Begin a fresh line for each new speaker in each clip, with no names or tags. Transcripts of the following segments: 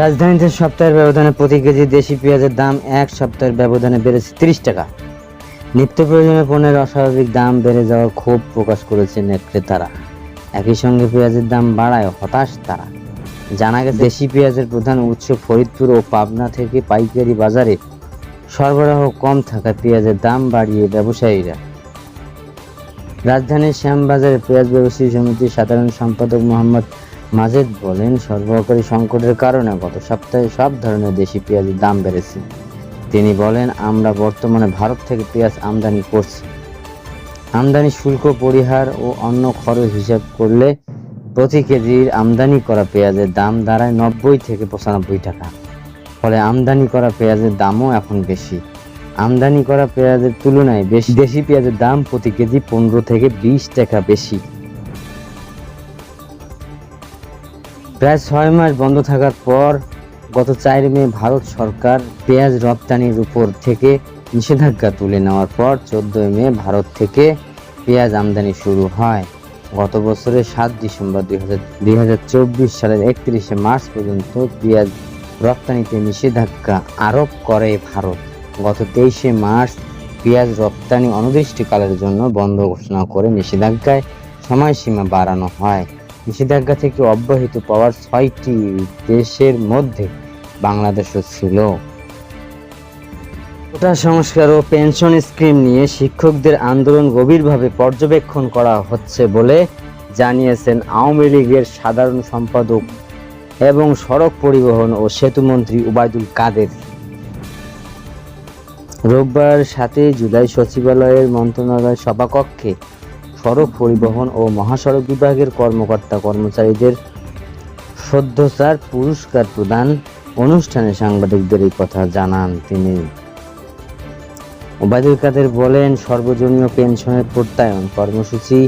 রাজধানীতে সপ্তাহের ব্যবধানে প্রতি কেজি দেশি পেঁয়াজের দাম এক সপ্তাহের ব্যবধানে বেড়েছে তিরিশ টাকা নিত্য প্রয়োজনীয় পণ্যের অস্বাভাবিক দাম বেড়ে যাওয়ার ক্ষোভ প্রকাশ করেছেন ক্রেতারা একই সঙ্গে পেঁয়াজের দাম বাড়ায় হতাশ তারা জানা গেছে দেশি পেঁয়াজের প্রধান উৎস ফরিদপুর ও পাবনা থেকে পাইকারি বাজারে সরবরাহ কম থাকায় পেঁয়াজের দাম বাড়িয়ে ব্যবসায়ীরা রাজধানীর শ্যামবাজারে পেঁয়াজ ব্যবসায়ী সমিতির সাধারণ সম্পাদক মোহাম্মদ মাজেদ বলেন সরবরাহকারী সংকটের কারণে গত সপ্তাহে সব ধরনের দেশি পেঁয়াজের দাম বেড়েছে তিনি বলেন আমরা বর্তমানে ভারত থেকে পেঁয়াজ আমদানি করছি আমদানি শুল্ক পরিহার ও অন্য খরচ হিসাব করলে প্রতি কেজির আমদানি করা পেঁয়াজের দাম দাঁড়ায় নব্বই থেকে পঁচানব্বই টাকা ফলে আমদানি করা পেঁয়াজের দামও এখন বেশি আমদানি করা পেঁয়াজের তুলনায় বেশি দেশি পেঁয়াজের দাম প্রতি কেজি পনেরো থেকে বিশ টাকা বেশি
প্রায় ছয় মাস বন্ধ থাকার পর গত চার মে ভারত সরকার পেঁয়াজ রপ্তানির উপর থেকে নিষেধাজ্ঞা তুলে নেওয়ার পর চোদ্দই মে ভারত থেকে পেঁয়াজ আমদানি শুরু হয় গত বছরের সাত ডিসেম্বর দুই হাজার সালের একত্রিশে মার্চ পর্যন্ত পেঁয়াজ রপ্তানিতে নিষেধাজ্ঞা আরোপ করে ভারত গত তেইশে মার্চ পেঁয়াজ রপ্তানি অনির্দিষ্টকালের জন্য বন্ধ ঘোষণা করে নিষেধাজ্ঞায় সময়সীমা বাড়ানো হয় নিষেধাজ্ঞা থেকে অব্যাহতি পাওয়ার ছয়টি দেশের মধ্যে বাংলাদেশও ছিল
কোটা সংস্কার ও পেনশন স্কিম নিয়ে শিক্ষকদের আন্দোলন গভীরভাবে পর্যবেক্ষণ করা হচ্ছে বলে জানিয়েছেন আওয়ামী লীগের সাধারণ সম্পাদক এবং সড়ক পরিবহন ও সেতুমন্ত্রী উবায়দুল কাদের রোববার সাতই জুলাই সচিবালয়ের মন্ত্রণালয় সভাকক্ষে সড়ক পরিবহন ও মহাসড়ক বিভাগের কর্মকর্তা কর্মচারীদের সদ্যচার পুরস্কার প্রদান অনুষ্ঠানে সাংবাদিকদের এই কথা জানান তিনি
ওবায়দুল কাদের বলেন সর্বজনীয় পেনশনের প্রত্যায়ন কর্মসূচি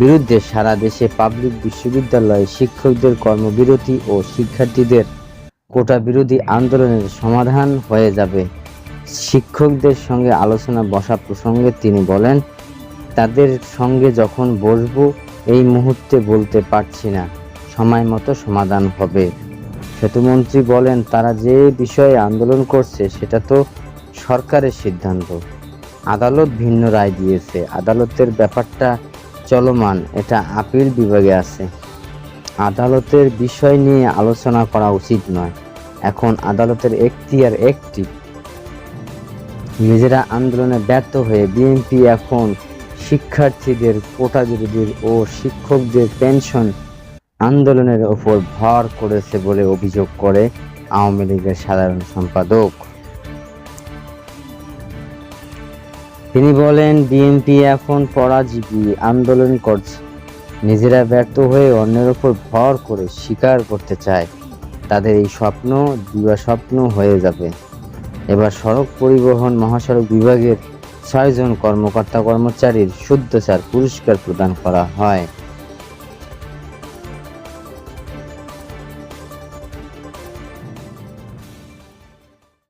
বিরুদ্ধে সারা দেশে পাবলিক বিশ্ববিদ্যালয়ে শিক্ষকদের কর্মবিরতি ও শিক্ষার্থীদের কোটা বিরোধী আন্দোলনের সমাধান হয়ে যাবে শিক্ষকদের সঙ্গে আলোচনা বসা প্রসঙ্গে তিনি বলেন তাদের সঙ্গে যখন বসবো এই মুহূর্তে বলতে পারছি না সময় মতো সমাধান হবে সেতুমন্ত্রী বলেন তারা যে বিষয়ে আন্দোলন করছে সেটা তো সরকারের সিদ্ধান্ত আদালত ভিন্ন রায় দিয়েছে আদালতের ব্যাপারটা চলমান এটা আপিল বিভাগে আছে আদালতের বিষয় নিয়ে আলোচনা করা উচিত নয় এখন আদালতের এখতিয়ার একটি নিজেরা আন্দোলনে ব্যর্থ হয়ে বিএনপি এখন শিক্ষার্থীদের কোটা বিরোধীর ও শিক্ষকদের পেনশন আন্দোলনের ওপর ভর করেছে বলে অভিযোগ করে আওয়ামী লীগের সাধারণ সম্পাদক
তিনি বলেন বিএনপি এখন পরাজীবী আন্দোলন করছে নিজেরা ব্যর্থ হয়ে অন্যের ওপর ভর করে স্বীকার করতে চায় তাদের এই স্বপ্ন দিবা স্বপ্ন হয়ে যাবে এবার সড়ক পরিবহন মহাসড়ক বিভাগের ছয়জন কর্মকর্তা কর্মচারীর শুদ্ধচার পুরস্কার প্রদান করা হয়